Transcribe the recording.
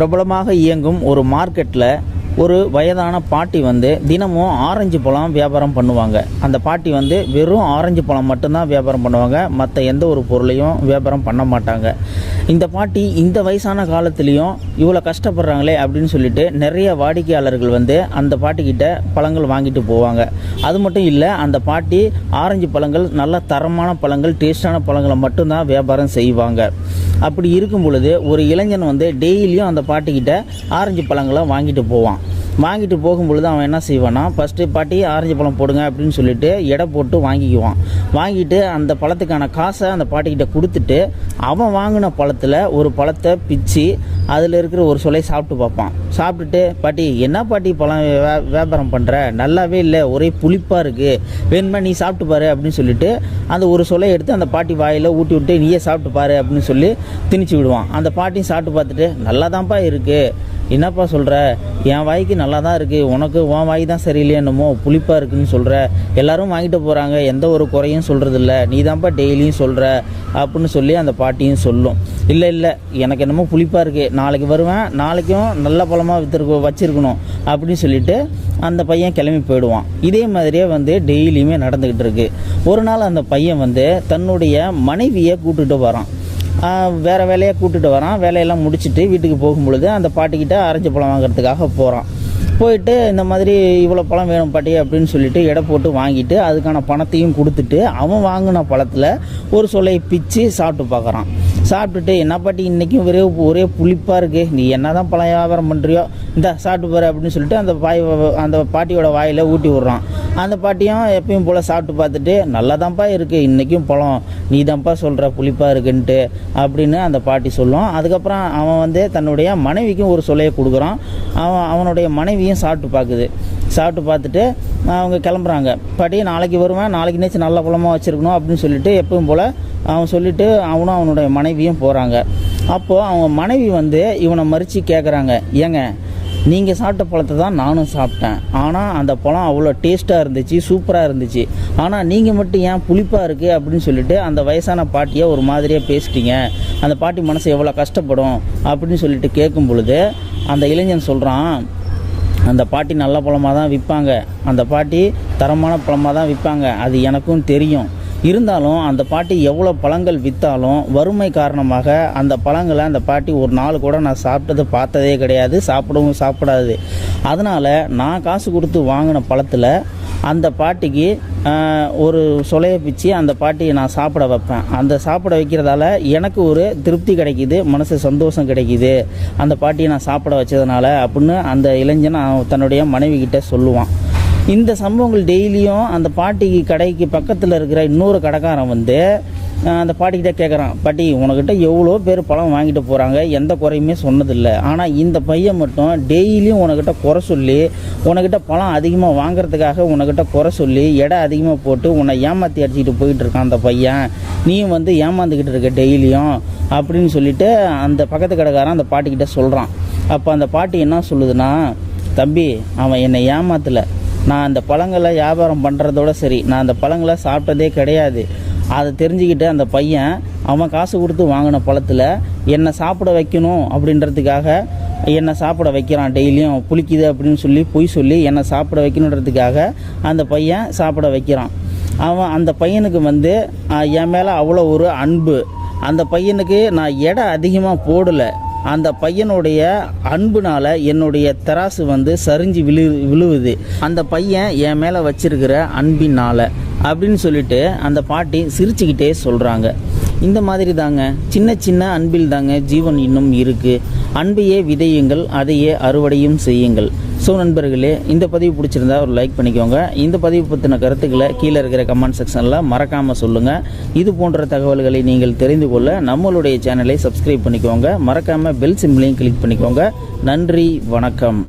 பிரபலமாக இயங்கும் ஒரு மார்க்கெட்டில் ஒரு வயதான பாட்டி வந்து தினமும் ஆரஞ்சு பழம் வியாபாரம் பண்ணுவாங்க. அந்த பாட்டி வந்து வெறும் ஆரஞ்சு பழம் மட்டும்தான் வியாபாரம் பண்ணுவாங்க. மற்ற எந்த ஒரு பொருளையும் வியாபாரம் பண்ண மாட்டாங்க. இந்த பாட்டி இந்த வயசான காலத்துலேயும் இவ்வளோ கஷ்டப்படுறாங்களே அப்படின்னு சொல்லிட்டு நிறைய வாடிக்கையாளர்கள் வந்து அந்த பாட்டிக்கிட்ட பழங்கள் வாங்கிட்டு போவாங்க. அது மட்டும் இல்லை அந்த பாட்டி ஆரஞ்சு பழங்கள் நல்ல தரமான பழங்கள் டேஸ்டான பழங்களை மட்டும்தான் வியாபாரம் செய்வாங்க. அப்படி இருக்கும் பொழுது ஒரு இளைஞன் வந்து டெய்லியும் அந்த பாட்டிக்கிட்ட ஆரஞ்சு பழங்களை வாங்கிட்டு போவான். வாங்கிட்டு போகும்பொழுது அவன் என்ன செய்வான்னா ஃபஸ்ட்டு பாட்டி ஆரஞ்சு பழம் போடுங்க அப்படின்னு சொல்லிட்டு எடை போட்டு வாங்கிக்குவான். வாங்கிட்டு அந்த பழத்துக்கான காசை அந்த பாட்டிக்கிட்ட கொடுத்துட்டு அவன் வாங்கின பழத்தில் ஒரு பழத்தை பிச்சு அதில் இருக்கிற ஒரு சொலை சாப்பிட்டு பார்ப்பான். சாப்பிட்டுட்டு பாட்டி என்ன பாட்டி பழம் வே- வியாபாரம் பண்ணுற நல்லாவே இல்லை ஒரே புளிப்பாக இருக்குது வேணுமா நீ சாப்பிட்டு பாரு அப்படின்னு சொல்லிட்டு அந்த ஒரு சொலை எடுத்து அந்த பாட்டி வாயில் ஊட்டி விட்டு நீயே சாப்பிட்டு பாரு அப்படின்னு சொல்லி திணிச்சு விடுவான். அந்த பாட்டியும் சாப்பிட்டு பார்த்துட்டு நல்லா தான்ப்பா இருக்குது என்னப்பா சொல்கிற என் வாய்க்கு நல்லா தான் இருக்குது உனக்கு உன் வாய் தான் சரியில்லையே என்னமோ புளிப்பாக இருக்குன்னு சொல்கிற எல்லாரும் வாங்கிட்டு போகிறாங்க எந்த ஒரு குறையும் சொல்கிறதில்ல நீ தான்ப்பா டெய்லியும் சொல்கிற அப்படின்னு சொல்லி அந்த பாட்டியும் சொல்லும். இல்லை இல்லை எனக்கு என்னமோ புளிப்பாக இருக்குது நாளைக்கு வருவேன். நாளைக்கும் நல்ல பழமாக விற்றுருக்கு வச்சுருக்கணும் அப்படின்னு சொல்லிட்டு அந்த பையன் கிளம்பி போயிடுவான். இதே மாதிரியே வந்து டெய்லியுமே நடந்துக்கிட்டு இருக்கு. ஒரு நாள் அந்த பையன் வந்து தன்னுடைய மனைவியை கூட்டுகிட்டு வரான். வேறு வேலையை கூட்டிகிட்டு வரான். வேலையெல்லாம் முடிச்சுட்டு வீட்டுக்கு போகும்பொழுது அந்த பாட்டிக்கிட்ட ஆரஞ்சு பழம் வாங்குறதுக்காக போகிறான் போயிட்டு இந்த மாதிரி இவ்வளோ பழம் வேணும் பாட்டி அப்படின்னு சொல்லிட்டு எடை போட்டு வாங்கிட்டு அதுக்கான பணத்தையும் கொடுத்துட்டு அவன் வாங்கின பழத்தில் ஒரு சொலையை பிச்சு சாப்பிட்டு பார்க்குறான். சாப்பிட்டுட்டு என்ன பாட்டி இன்றைக்கும் ஒரே ஒரே புளிப்பாக இருக்குது நீ என்ன தான் பழம் வியாபாரம் பண்ணுறியோ இந்த சாப்பிட்டு பாரு அப்படின்னு சொல்லிட்டு அந்த பாய் அந்த பாட்டியோட வாயில் ஊட்டி விட்றான். அந்த பாட்டியும் எப்பயும் போல் சாப்பிட்டு பார்த்துட்டு நல்லா தான்ப்பா இருக்குது இன்றைக்கும் பழம். நீ தான்ப்பா சொல்கிற புளிப்பாக இருக்குன்ட்டு அப்படின்னு அந்த பாட்டி சொல்லுவான் அதுக்கப்புறம் அவன் வந்து தன்னுடைய மனைவிக்கும் ஒரு சொலையை கொடுக்குறான். அவன் அவனுடைய மனைவியும் சாப்பிட்டு பார்க்குது. சாப்பிட்டு பார்த்துட்டு அவங்க கிளம்புறாங்க. படி நாளைக்கு வருவேன். நாளைக்கு நேச்சு நல்ல பழமாக வச்சுருக்கணும் அப்படின்னு சொல்லிட்டு எப்பவும் போல் அவன் சொல்லிட்டு அவனும் அவனுடைய மனைவியும் போகிறாங்க அப்போது அவங்க மனைவி வந்து இவனை மறித்து கேட்குறாங்க ஏங்க நீங்கள் சாப்பிட்ட பழத்தை தான் நானும் சாப்பிட்டேன். ஆனால் அந்த பழம் அவ்வளோ டேஸ்ட்டாக இருந்துச்சு சூப்பராக இருந்துச்சு. ஆனால் நீங்கள் மட்டும் ஏன் புளிப்பாக இருக்குது அப்படின்னு சொல்லிட்டு அந்த வயசான பாட்டியை ஒரு மாதிரியாக பேசிட்டீங்க. அந்த பாட்டி மனசு எவ்வளோ கஷ்டப்படும் அப்படின்னு சொல்லிட்டு கேட்கும் பொழுது அந்த இளைஞன் சொல்கிறான் அந்த பாட்டி நல்ல பழமாக தான் விற்பாங்க அந்த பாட்டி தரமான பழமாக தான் விற்பாங்க அது எனக்கும் தெரியும். இருந்தாலும் அந்த பாட்டி எவ்வளோ பழங்கள் விற்றாலும் வறுமை காரணமாக அந்த பழங்களை அந்த பாட்டி ஒரு நாள் கூட நான் சாப்பிட்டது பார்த்ததே கிடையாது. சாப்பிடவும் சாப்பிடாது. அதனால் நான் காசு கொடுத்து வாங்கின பழத்தில் அந்த பாட்டிக்கு ஒரு சொலையை பிச்சு அந்த பாட்டியை நான் சாப்பிட வைப்பேன். அந்த சாப்பிட வைக்கிறதால எனக்கு ஒரு திருப்தி கிடைக்கிது மனசு சந்தோஷம் கிடைக்கிது. அந்த பாட்டியை நான் சாப்பிட வச்சதுனால அப்படின்னு அந்த இளைஞன் அவன் தன்னுடைய மனைவிக்கிட்ட சொல்லுவான். இந்த சம்பவங்கள் டெய்லியும் அந்த பாட்டிக்கு கடைக்கு பக்கத்தில் இருக்கிற இன்னொரு கடைக்காரன் வந்து அந்த பாட்டிக்கிட்ட கேட்குறான் பாட்டி உனக்கிட்ட எவ்வளோ பேர் பழம் வாங்கிட்டு போகிறாங்க எந்த குறையுமே சொன்னதில்லை. ஆனால் இந்த பையன் மட்டும் டெய்லியும் உனக்கிட்ட குறை சொல்லி உனக்கிட்ட பழம் அதிகமாக வாங்குறதுக்காக உனக்கிட்ட குறை சொல்லி எடை அதிகமாக போட்டு உன்னை ஏமாற்றி அடிச்சுக்கிட்டு போயிட்டு இருக்கான் அந்த பையன். நீயும் வந்து ஏமாந்துக்கிட்டு இருக்க டெய்லியும் அப்படின்னு சொல்லிட்டு அந்த பக்கத்து கடைக்காரன் அந்த பாட்டிக்கிட்ட சொல்கிறான் அப்போ அந்த பாட்டி என்ன சொல்லுதுன்னா தம்பி அவன் என்னை ஏமாத்தலை. நான் அந்த பழங்களை வியாபாரம் பண்ணுறதோட சரி. நான் அந்த பழங்களை சாப்பிட்டதே கிடையாது. அதை தெரிஞ்சுக்கிட்டு அந்த பையன் அவன் காசு கொடுத்து வாங்கின பழத்தில் என்னை சாப்பிட வைக்கணும் அப்படின்றதுக்காக என்னை சாப்பிட வைக்கிறான் டெய்லியும் புளிக்குது அப்படின்னு சொல்லி பொய் சொல்லி என்னை சாப்பிட வைக்கணுன்றதுக்காக அந்த பையன் சாப்பிட வைக்கிறான். அவன் அந்த பையனுக்கு வந்து என் மேலே அவ்வளோ ஒரு அன்பு. அந்த பையனுக்கு நான் எடை அதிகமாக போடலை. அந்த பையனுடைய அன்புனால் என்னுடைய தராசு வந்து சரிஞ்சு விழு விழுவுது. அந்த பையன் என் மேலே வச்சிருக்கிற அன்பினால். அப்படின்னு சொல்லிட்டு அந்த பாட்டி சிரிச்சுக்கிட்டே சொல்கிறாங்க இந்த மாதிரி தாங்க சின்ன சின்ன அன்பில் தாங்க ஜீவன் இன்னும் இருக்குது அன்பையே விதையுங்கள் அதையே அறுவடையும் செய்யுங்கள். ஸோ நண்பர்களே இந்த பதிவு பிடிச்சிருந்தா ஒரு லைக் பண்ணிக்கோங்க. இந்த பதிவு பற்றின கருத்துக்களை கீழே இருக்கிற கமெண்ட் செக்ஷனில் மறக்காமல் சொல்லுங்கள் இது போன்ற தகவல்களை நீங்கள் தெரிந்து கொள்ள நம்மளுடைய சேனலை சப்ஸ்கிரைப் பண்ணிக்கோங்க. மறக்காமல் பெல் சிம்லையும் கிளிக் பண்ணிக்கோங்க. நன்றி வணக்கம்.